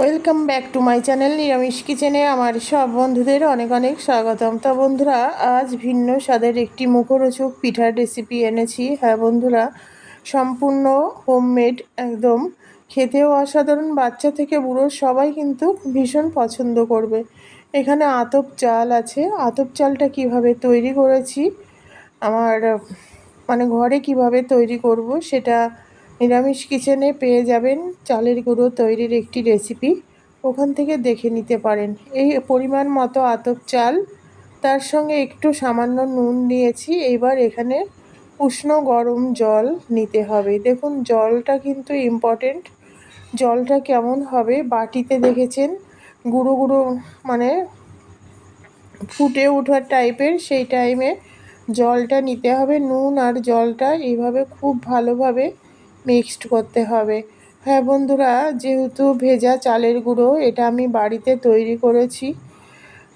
Welcome back to my channel নিরামিষ কিচেনে আমার সব বন্ধুদের অনেক অনেক স্বাগতম। তা বন্ধুরা, আজ ভিন্ন স্বাদের একটি মুখরোচক পিঠার রেসিপি এনেছি। হ্যাঁ বন্ধুরা, সম্পূর্ণ হোমমেড একদম। খেতেও অসাধারণ, বাচ্চা থেকে বুড়ো সবাই কিন্তু ভীষণ পছন্দ করবে। এখানে আতপ চাল আছে। আতপ চালটা কীভাবে তৈরি করেছি, আমার মানে ঘরে কীভাবে তৈরি করব সেটা নিরামিষ কিচেনে পেয়ে যাবেন চালের গুঁড়ো তৈরির একটি রেসিপি। ওখান থেকে দেখে নিতে পারেন। এই পরিমাণ মতো আতপ চাল। তার সঙ্গে একটু সামান্য নুন নিয়েছি। এবার এখানে উষ্ণ গরম জল নিতে হবে। দেখুন, জলটা কিন্তু ইম্পর্টেন্ট জলটা কেমন হবে বাটিতে দেখেছেন? গুঁড়ো গুঁড়ো মানে ফুটে ওঠার টাইপের সেই টাইমে জলটা নিতে হবে। নুন আর জলটা এইভাবে খুব ভালোভাবে মিক্সড করতে হবে। হ্যাঁ বন্ধুরা যেহেতু ভেজা চালের গুঁড়ো এটা আমি বাড়িতে তৈরি করেছি।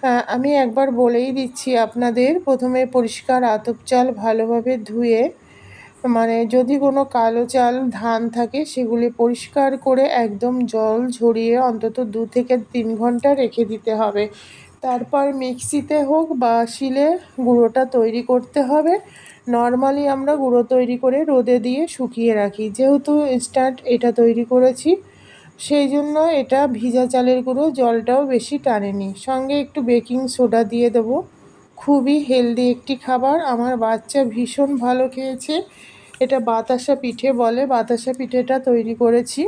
হ্যাঁ, আমি একবার বলেই দিচ্ছি আপনাদের প্রথমে পরিষ্কার আতপ চাল ভালোভাবে ধুয়ে মানে যদি কোনো কালো চাল ধান থাকে সেগুলি পরিষ্কার করে একদম জল ঝরিয়ে অন্তত দু থেকে তিন ঘণ্টা রেখে দিতে হবে। তারপর মিক্সিতে হোক বা শিলে গুঁড়োটা তৈরি করতে হবে। নর্মালি আমরা গুঁড়ো তৈরি করে রোদে দিয়ে শুকিয়ে রাখি। যেহেতু ইনস্ট্যান্ট এটা তৈরি করেছি, সেই জন্য এটা ভিজা চালের গুঁড়ো জলটাও বেশি টানেনি। সঙ্গে একটু বেকিং সোডা দিয়ে দেবো। খুবই হেলদি একটি খাবার। আমার বাচ্চা ভীষণ ভালো খেয়েছে। এটা বাতাসা পিঠে বলে, বাতাসা পিঠেটা তৈরি করেছি।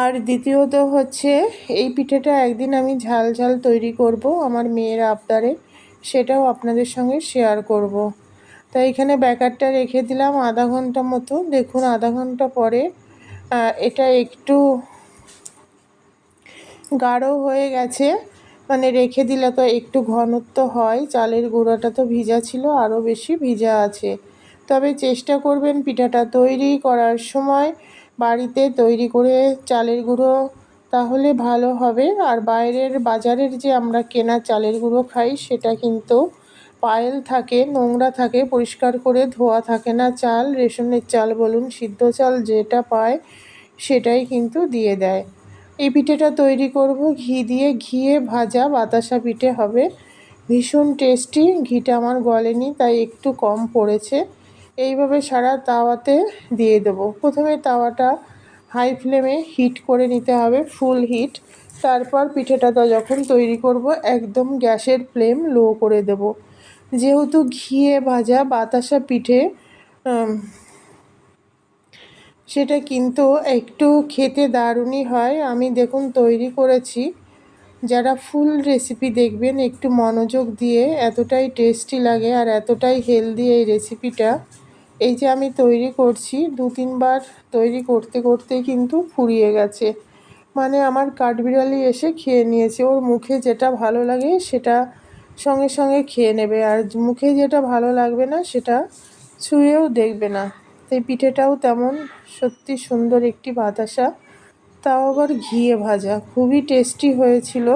আর দ্বিতীয়ত হচ্ছে, এই পিঠেটা একদিন আমি ঝাল ঝাল তৈরি করব আমার মেয়ের আবদারে। সেটাও আপনাদের সঙ্গে শেয়ার করব। তাই এখানে ব্যাকারটা রেখে দিলাম আধা ঘণ্টা মতো। দেখুন আধা ঘণ্টা পরে এটা একটু গাঢ় হয়ে গেছে। মানে রেখে দিলে তো একটু ঘনত্ব হয়, চালের গুঁড়োটা তো ভিজা ছিল, আরও বেশি ভিজা আছে। তবে চেষ্টা করবেন পিঠাটা তৈরি করার সময় বাড়িতে তৈরি করে চালের গুঁড়ো তাহলে ভালো হবে। আর বাইরের বাজারের যে আমরা কেনা চালের গুঁড়ো খাই, সেটা কিন্তু পায়েল থাকে, নোংরা থাকে, পরিষ্কার করে ধোয়া থাকে না। চাল, রেশনের চাল বলুন, সিদ্ধ চাল যেটা পায়, সেটাই কিন্তু দিয়ে দেয়। এই পিঠেটা তৈরি করব। ঘি দিয়ে ঘিয়ে ভাজা বাতাসা পিঠে হবে। ভীষণ টেস্টি। ঘিটা আমার গলেনি, তাই একটু কম পড়েছে। এইভাবে সারা তাওয়াতে দিয়ে দেবো। প্রথমে তাওয়াটা হাই ফ্লেমে হিট করে নিতে হবে, ফুল হিট। তারপর পিঠেটা তো যখন তৈরি করব, একদম গ্যাসের ফ্লেম লো করে দেব। যেহেতু ঘিয়ে ভাজা বাতাসা পিঠে সেটা কিন্তু একটু খেতে দারুণই হয়। আমি দেখুন তৈরি করেছি। যারা ফুল রেসিপি দেখবেন, একটু মনোযোগ দিয়ে এতটাই টেস্টি লাগে আর এতটাই হেলদি এই রেসিপিটা। এই যে আমি তৈরি করছি, দু তিনবার তৈরি করতে করতে কিন্তু ফুরিয়ে গেছে। মানে আমার কাঠবিড়ালি এসে খেয়ে নিয়েছে। ওর মুখে যেটা ভালো লাগে সেটা সঙ্গে সঙ্গে খেয়ে নেবে। আর মুখে যেটা ভালো লাগবে না সেটা ছুঁয়েও দেখবে না। এই পিঠেটাও তেমন সত্যি সুন্দর একটি বাতাসা। তাও আবার ঘিয়ে ভাজা। খুবই টেস্টি হয়েছিল।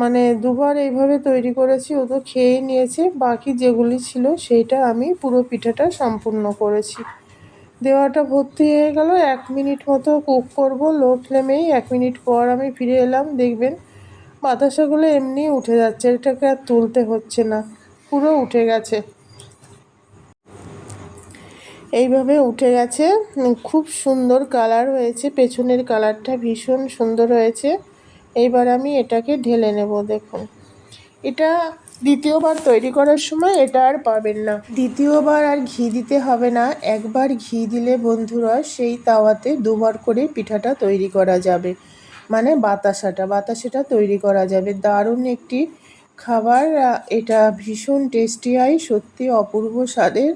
মানে দুবার এইভাবে তৈরি করেছি, ও তো খেয়েই নিয়েছে। বাকি যেগুলি ছিল সেইটা আমি পুরো পিঠাটা সম্পূর্ণ করেছি। দেওয়াটা ভর্তি হয়ে গেল, এক মিনিট মতো কুক করব, লো ফ্লেমেই এক মিনিট পর আমি ফিরে এলাম। দেখবেন বাতাসাগুলো এমনি উঠে যাচ্ছে, এটাকে আর তুলতে হচ্ছে না, পুরো উঠে গেছে। এইভাবে উঠে গেছে, খুব সুন্দর কালার হয়েছে, পেছনের কালারটা ভীষণ সুন্দর হয়েছে। এইবার আমি এটাকে ঢেলে নেব, দেখুন। এটা দ্বিতীয়বার তৈরি করার সময় এটা আর পাবেন না। দ্বিতীয়বার আর ঘি দিতে হবে না। একবার ঘি দিলে, বন্ধুরা, সেই তাওয়াতে দুবার করে পিঠাটা তৈরি করা যাবে। মানে বাতাসাটা বাতাসাটা তৈরি করা যাবে। দারুণ একটি খাবার। এটা ভীষণ টেস্টি হয়, সত্যি অপূর্ব স্বাদের।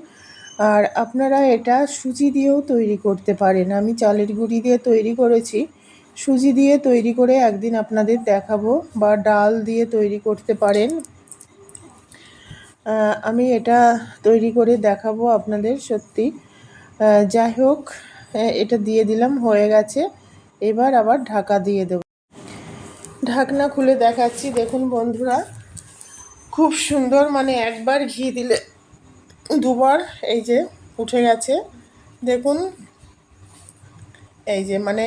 আর আপনারা এটা সুজি দিয়েও তৈরি করতে পারেন। আমি চালের গুঁড়ি দিয়ে তৈরি করেছি। সুজি দিয়ে তৈরি করে একদিন আপনাদের দেখাবো বা ডাল দিয়ে তৈরি করতে পারেন। আমি এটা তৈরি করে দেখাবো আপনাদের সত্যি। যাই হোক এটা দিয়ে দিলাম, হয়ে গেছে। এবার আবার ঢাকা দিয়ে দেব। ঢাকনা খুলে দেখাচ্ছি, দেখুন বন্ধুরা। খুব সুন্দর মানে একবার ঘি দিলে দুবার, এই যে উঠে গেছে। দেখুন এই যে মানে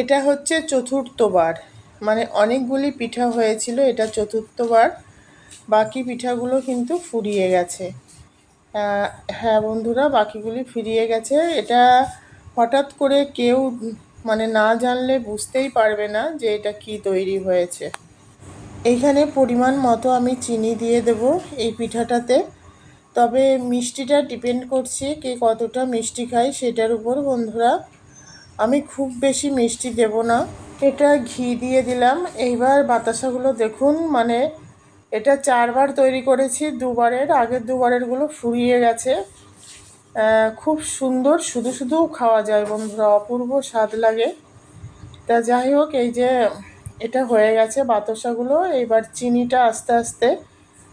এটা হচ্ছে চতুর্থবার। মানে অনেকগুলি পিঠা হয়েছিল, এটা চতুর্থবার। বাকি পিঠাগুলো কিন্তু ফুরিয়ে গেছে। হ্যাঁ বন্ধুরা, বাকিগুলি ফিরিয়ে গেছে। এটা হঠাৎ করে কেউ মানে না জানলে বুঝতেই পারবে না যে এটা কি তৈরি হয়েছে। এইখানে পরিমাণ মতো আমি চিনি দিয়ে দেব এই পিঠাটাতে। তবে মিষ্টিটা ডিপেন্ড করছে কে কতটা মিষ্টি খায় সেটার উপর বন্ধুরা। আমি খুব বেশি মিষ্টি দেব না। এটা ঘি দিয়ে দিলাম। এইবার বাতাসাগুলো দেখুন মানে এটা চারবার তৈরি করেছি, দুবারের, আগের দুবারেরগুলো ফুরিয়ে গেছে। খুব সুন্দর, শুধু শুধুও খাওয়া যায় বন্ধুরা, অপূর্ব স্বাদ লাগে। তা যাই হোক, এই যে এটা হয়ে গেছে বাতাসাগুলো। এইবার চিনিটা আস্তে আস্তে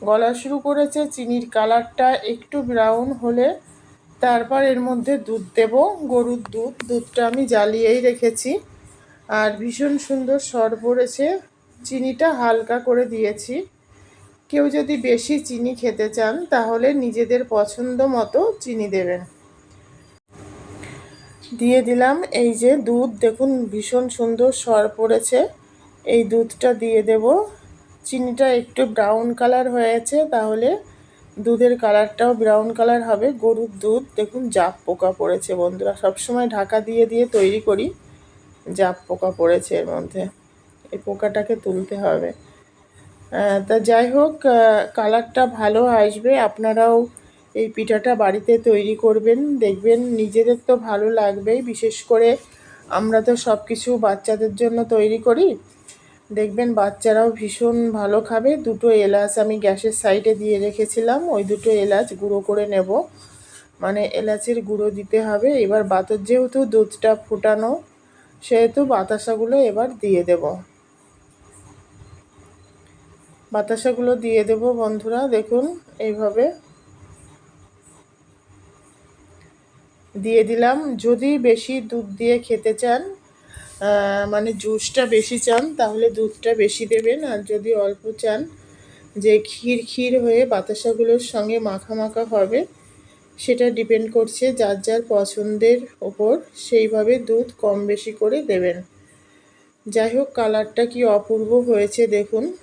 গলা শুরু করেছে। চিনির কালারটা একটু ব্রাউন হলে তারপর এর মধ্যে দুধ দেব, গরুর দুধ। দুধটা আমি জ্বালিয়েই রেখেছি। আর ভীষণ সুন্দর সর পড়েছে। চিনিটা হালকা করে দিয়েছি। কেউ যদি বেশি চিনি খেতে চান, তাহলে নিজেদের পছন্দ মতো চিনি দেবেন। দিয়ে দিলাম এই যে দুধ। দেখুন, ভীষণ সুন্দর সর পড়েছে। এই দুধটা দিয়ে দেব। চিনিটা একটু ব্রাউন কালার হয়েছে, তাহলে দুধের কালারটাও ব্রাউন কালার হবে। গরুর দুধ, দেখুন, জাপ পোকা পড়েছে বন্ধুরা। সবসময় ঢাকা দিয়ে দিয়ে তৈরি করি, জাপ পোকা পড়েছে এর মধ্যে। এই পোকাটাকে তুলতে হবে। তা যাই হোক কালারটা ভালো আসবে। আপনারাও এই পিঠাটা বাড়িতে তৈরি করবেন, দেখবেন নিজেদের তো ভালো লাগবেই। বিশেষ করে আমরা তো সব কিছু বাচ্চাদের জন্য তৈরি করি। দেখবেন বাচ্চারাও ভীষণ ভালো খাবে। দুটো এলাচ আমি গ্যাসের সাইডে দিয়ে রেখেছিলাম, ওই দুটো এলাচ গুঁড়ো করে নেব। মানে এলাচের গুঁড়ো দিতে হবে। এবার বাতর যেহেতু দুধটা ফুটানো, সেহেতু বাতাসাগুলো এবার দিয়ে দেবো। বাতাসাগুলো দিয়ে দেব বন্ধুরা, দেখুন এইভাবে। দিয়ে দিলাম। যদি বেশি দুধ দিয়ে খেতে চান মানে জুসটা বেশি চান, তাহলে দুধটা বেশি দেবেন। আর যদি অল্প চান, যে ক্ষীর ক্ষীর হয়ে বাতাসাগুলোর সঙ্গে মাখা মাখা হবে, সেটা ডিপেন্ড করছে যার যার পছন্দের ওপর। সেইভাবে দুধ কম বেশি করে দেবেন। যাই হোক, কালারটা কি অপূর্ব হয়েছে দেখুন।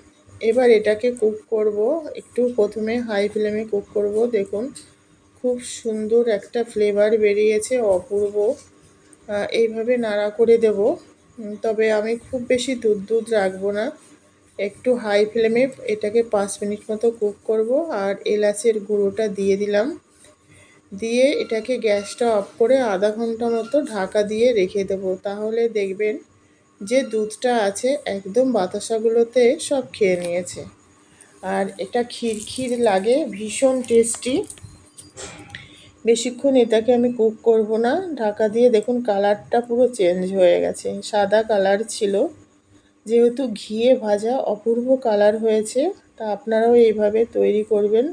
এবার এটাকে কুক করব। একটু প্রথমে হাই ফ্লেমে কুক করব, দেখুন। খুব সুন্দর একটা ফ্লেভার বেরিয়েছে, অপূর্ব। এইভাবে নাড়া করে দেব। তবে আমি খুব বেশি দুধ দুধ রাখব না। একটু হাই ফ্লেমে এটাকে পাঁচ মিনিট মতো কুক করব আর এলাচের গুঁড়োটা দিয়ে দিলাম। দিয়ে এটাকে গ্যাসটা অফ করে আধা ঘণ্টা মতো ঢাকা দিয়ে রেখে দেবো। তাহলে দেখবেন যে দুধটা আছে একদম বাতাসাগুলোতে সব খেয়ে নিয়েছে। আর এটা ক্ষীর লাগে, ভীষণ টেস্টি বেশিক্ষণ এটাকে আমি কুক করব না। ঢাকা দিয়ে দেখুন কালারটা পুরো চেঞ্জ হয়ে গেছে। সাদা কালার ছিল। যেহেতু ঘিয়ে ভাজা অপূর্ব কালার হয়েছে, তা আপনারাও এইভাবে তৈরি করবেন।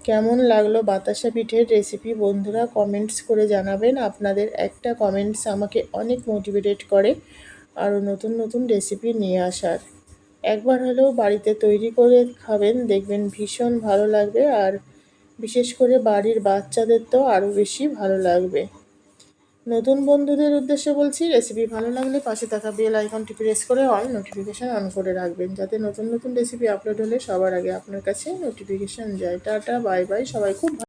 কেমন লাগল বাতাসা পিঠের রেসিপি বন্ধুরা কমেন্টস করে জানাবেন। আপনাদের একটা কমেন্টস আমাকে অনেক মোটিভেটেড করে আরও নতুন নতুন রেসিপি নিয়ে আসার। একবার হলেও বাড়িতে তৈরি করে খাবেন, দেখবেন ভীষণ ভালো লাগবে। আর বিশেষ করে বাড়ির বাচ্চাদের তো আরও বেশি ভালো লাগবে। নতুন বন্ধুদের উদ্দেশ্যে বলছি রেসিপি ভালো লাগলে পাশে থাকা বেল আইকনটি প্রেস করে অল নোটিফিকেশান অন করে রাখবেন, যাতে নতুন নতুন রেসিপি আপলোড হলে সবার আগে আপনার কাছে নোটিফিকেশান যায়। টাটা বাই বাই সবাই খুব